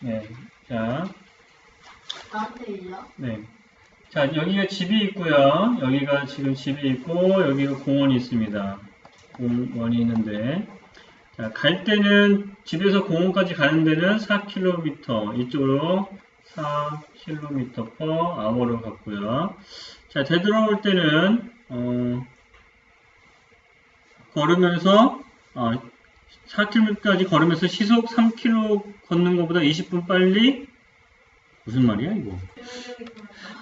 네. 자, 나한테 일러? 네. 자, 여기가 집이 있고요. 여기가 지금 집이 있고, 여기가 공원이 있습니다. 공원이 있는데, 자, 갈 때는, 집에서 공원까지 가는 데는 4km, 이쪽으로 4km per hour로 갔고요. 자, 되돌아올 때는, 어, 걸으면서, 어, 4km까지 걸으면서 시속 3km 걷는 것보다 20분 빨리, 무슨 말이야, 이거?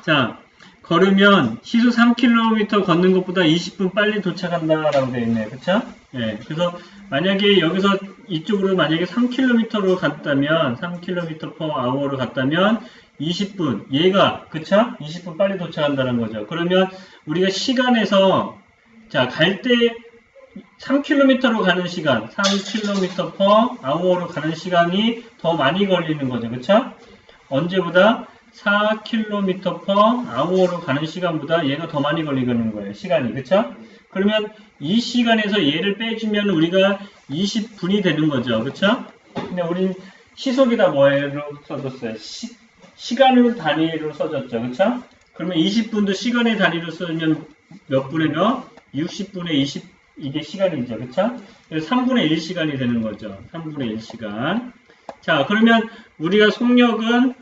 자, 걸으면 시속 3km 걷는 것보다 20분 빨리 도착한다 라고 되어 있네요. 그쵸? 예. 그래서 만약에 여기서 이쪽으로 만약에 3km로 갔다면, 3km per hour로 갔다면 20분, 얘가, 그쵸? 20분 빨리 도착한다는 거죠. 그러면 우리가 시간에서, 자, 갈 때 3km로 가는 시간, 3km per hour로 가는 시간이 더 많이 걸리는 거죠. 그쵸? 언제보다 4km per hour로 가는 시간보다 얘가 더 많이 걸리는 거예요. 시간이. 그쵸? 그러면 이 시간에서 얘를 빼주면 우리가 20분이 되는 거죠. 그쵸? 근데 우린 시속이다 뭐로 써줬어요? 시, 시간을 단위로 써줬죠. 그쵸? 그러면 20분도 시간의 단위로 쓰면 몇 분의 몇? 60분의 20, 이게 시간이죠. 그쵸? 그래서 3분의 1시간이 되는 거죠. 3분의 1시간. 자, 그러면 우리가 속력은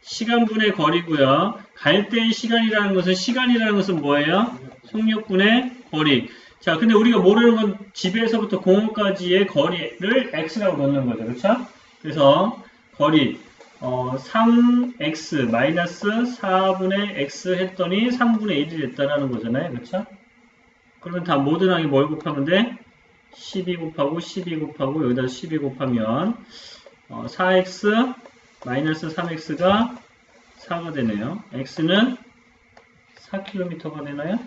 시간분의 거리고요. 갈 때의 시간이라는 것은 시간이라는 것은 뭐예요? 속력분의 거리. 자, 근데 우리가 모르는 건 집에서부터 공원까지의 거리를 x라고 넣는 거죠. 그렇죠? 그래서 거리 어, 3x 마이너스 4분의 x 했더니 3분의 1이 됐다라는 거잖아요. 그렇죠? 그러면 다 모든하게 뭘 곱하면 돼? 12 곱하고 12 곱하고 여기다 12 곱하면 어, 4x 마이너스 3x가 4가 되네요. x는 4km가 되나요?